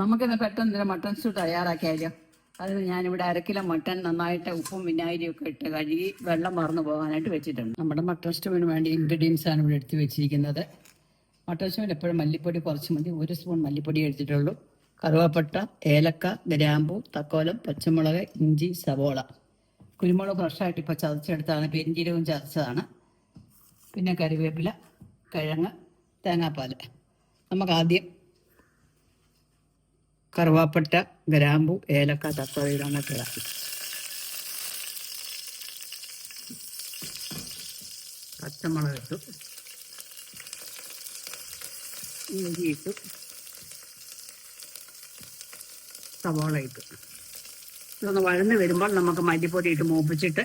നമുക്കിന്ന് പെട്ടെന്ന് ഒരു മട്ടൺ സ്റ്റൂ തയ്യാറാക്കിയാലോ? അതിന് ഞാനിവിടെ അര കിലോ മട്ടൺ നന്നായിട്ട് ഉപ്പും വിനാഗിരിയും ഒക്കെ ഇട്ട് കഴുകി വെള്ളം മറന്നു പോകാനായിട്ട് വെച്ചിട്ടുണ്ട്. നമ്മുടെ മട്ടൺ സ്റ്റൂവിന് വേണ്ടി ഇൻഗ്രീഡിയൻസ് ആണ് ഇവിടെ എടുത്ത് വെച്ചിരിക്കുന്നത്. മട്ടൺ സ്റ്റൂവിൽ എപ്പോഴും മല്ലിപ്പൊടി കുറച്ച് മതി. ഒരു സ്പൂൺ മല്ലിപ്പൊടി എടുത്തിട്ടുള്ളൂ. കറുവാപ്പട്ട ഏലക്ക ഗ്രാമ്പൂ തക്കോലം പച്ചമുളക് ഇഞ്ചി സവോള. കുരുമുളക് ഫ്രഷായിട്ട് ഇപ്പോൾ ചതച്ചെടുത്താണ് പെരിഞ്ചീരവും ചതച്ചതാണ്. പിന്നെ കറിവേപ്പില കിഴങ്ങ് തേങ്ങാപ്പാൽ നമുക്ക് ആദ്യം കറുവാപ്പട്ട ഗ്രാമ്പു ഏലക്ക തക്കാളി ഇതാണ് ഇടാം പച്ചമുളക് ഇട്ടു ഇഞ്ചി ഇട്ടു സവാള ഇട്ടു ഇതൊന്ന് വഴന്ന് വരുമ്പോൾ നമുക്ക് മല്ലിപ്പൊടി ഇട്ട് മൂപ്പിച്ചിട്ട്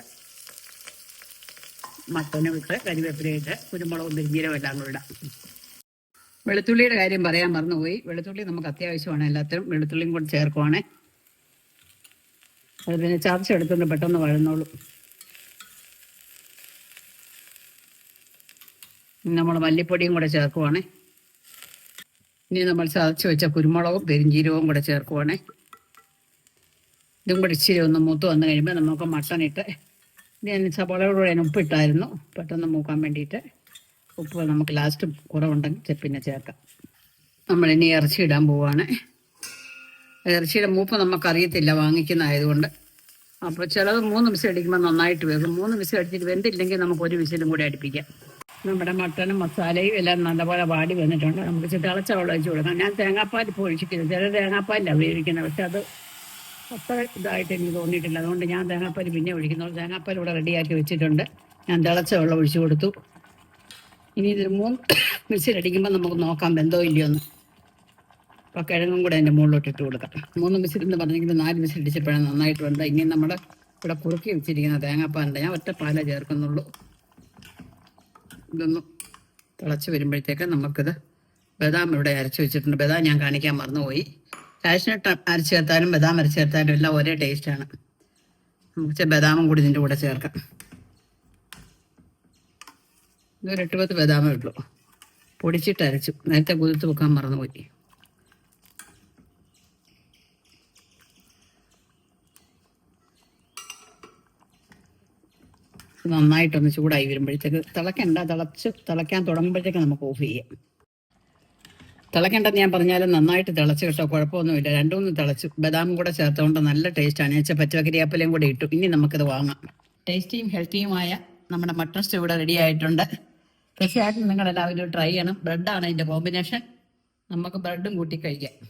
മട്ടനും ഇട്ട് കരിവേപ്പിലയിട്ട് കുരുമുളകും പെരിഞ്ചീരകം എല്ലാം കൂടെ ഇടാം. വെളുത്തുള്ളിയുടെ കാര്യം പറയാൻ മറന്നുപോയി. വെളുത്തുള്ളി നമുക്ക് അത്യാവശ്യമാണ് എല്ലാത്തിനും. വെളുത്തുള്ളിയും കൂടെ ചേർക്കുവാണേ. അത് പിന്നെ ചതച്ചെടുത്തുകൊണ്ട് പെട്ടെന്ന് വഴന്നോളൂ. നമ്മൾ മല്ലിപ്പൊടിയും കൂടെ ചേർക്കുവാണേ. ഇനി നമ്മൾ ചതച്ച് വെച്ച കുരുമുളകും പെരിഞ്ചീരകവും കൂടെ ചേർക്കുവാണേ. ഇതും കൂടെ ഇച്ചിരി ഒന്ന് മൂത്ത് വന്നു കഴിയുമ്പോൾ നമുക്ക് മട്ടൺ ഇട്ട് ഞാൻ സവാളയോട് ഉപ്പിട്ടായിരുന്നു. പെട്ടെന്ന് മൂക്കാൻ വേണ്ടിയിട്ട്. ഉപ്പ് നമുക്ക് ലാസ്റ്റ് കുറവുണ്ടെങ്കിൽ പിന്നെ ചേർക്കാം. നമ്മൾ ഇനി ഇറച്ചി ഇടാൻ പോവാണ്. ഇറച്ചിയുടെ മൂപ്പ് നമുക്കറിയത്തില്ല വാങ്ങിക്കുന്നതായതുകൊണ്ട് അപ്പോൾ ചിലത് മൂന്ന് വിസിൽ അടിക്കുമ്പോൾ നന്നായിട്ട് വേകും മൂന്ന് വിസിൽ അടിച്ചിട്ട് വെന്തില്ലെങ്കിൽ നമുക്ക് ഒരു വിസിലും കൂടി അടിപ്പിക്കാം. നമ്മുടെ മട്ടനും മസാലയും എല്ലാം നല്ലപോലെ വാടി വന്നിട്ടുണ്ട്. നമുക്ക് ഇച്ചിരി തിളച്ച വെള്ളം ഒഴിച്ച് കൊടുക്കാം. ഞാൻ തേങ്ങാപ്പാൽ ഇപ്പോൾ ഒഴിച്ചിട്ടില്ല. ചില തേങ്ങാപ്പാലിലാണ് ഉപയോഗിക്കുന്നത്. പക്ഷെ അത് അത്ര ഇതായിട്ട് എനിക്ക് തോന്നിയിട്ടില്ല. അതുകൊണ്ട് ഞാൻ തേങ്ങാപ്പാൽ പിന്നെ ഒഴിക്കുന്നുള്ളൂ തേങ്ങാപ്പാൽ ഇവിടെ റെഡിയാക്കി വെച്ചിട്ടുണ്ട്. ഞാൻ തിളച്ച വെള്ളം ഒഴിച്ചു കൊടുത്തു. ഇനി ഇതിന് മൂന്ന് വിസിലടിക്കുമ്പോൾ നമുക്ക് നോക്കാം ബന്ധോ ഇല്ലയോ എന്ന്. അപ്പോൾ കിഴങ്ങും കൂടെ അതിന്റെ മുകളിലോട്ട് ഇട്ട് കൊടുക്കാം. മൂന്ന് മിക്സിൽ എന്ന് പറഞ്ഞെങ്കിൽ നാല് മിക്സിൽ അടിച്ചപ്പോഴാണ് നന്നായിട്ട് വേണ്ട ഇനി നമ്മൾ ഇവിടെ കുറുക്കി വെച്ചിരിക്കുന്ന തേങ്ങാപ്പാലുണ്ട് ഞാൻ ഒറ്റ പാല ചേർക്കുന്നുള്ളൂ. ഇതൊന്ന് തിളച്ച് വരുമ്പോഴത്തേക്ക് നമുക്കിത് ബദാം ഇവിടെ അരച്ച് വെച്ചിട്ടുണ്ട്. ബദാം ഞാൻ കാണിക്കാൻ മറന്നുപോയി. കാഷ്നട്ട് അരച്ച് ചേർത്താലും ബദാം അരച്ച് ചേർത്താലും എല്ലാം ഒരേ ടേസ്റ്റാണ് നമുക്ക് ബദാമും കൂടി ഇതിന്റെ കൂടെ ചേർക്കാം. ഇതൊരു എട്ട് പത്ത് ബദാമേ ഉള്ളൂ. പൊടിച്ചിട്ട് അരച്ചു നേരത്തെ കുതിർത്ത് വെക്കാൻ മറന്നുപോയി. ഇത് നന്നായിട്ടൊന്ന് ചൂടായി വരുമ്പോഴത്തേക്ക് തിളക്കണ്ട തിളച്ച് തിളയ്ക്കാൻ തുടങ്ങുമ്പോഴത്തേക്ക് നമുക്ക് ഓഫ് ചെയ്യാം. തിളക്കേണ്ടെന്ന് ഞാൻ പറഞ്ഞാലും നന്നായിട്ട് തിളച്ച് കേട്ടോ കുഴപ്പമൊന്നുമില്ല. രണ്ടു മൂന്ന് തിളച്ചു. ബദാമും കൂടെ ചേർത്തുകൊണ്ട് നല്ല ടേസ്റ്റാണ് ഞാൻ പച്ചക്കറിയാപ്പലയും കൂടെ ഇട്ടു. ഇനി നമുക്കിത് വാങ്ങാം. ടേസ്റ്റിയും ഹെൽത്തിയുമായ നമ്മുടെ മട്ടൺ സ്റ്റൂ ഇവിടെ റെഡി ആയിട്ടുണ്ട്. തീർച്ചയായിട്ടും നിങ്ങൾ എല്ലാവരും ട്രൈ ചെയ്യണം ബ്രെഡാണ് അതിന്റെ കോമ്പിനേഷൻ നമുക്ക് ബ്രെഡും കൂട്ടി കഴിക്കാം.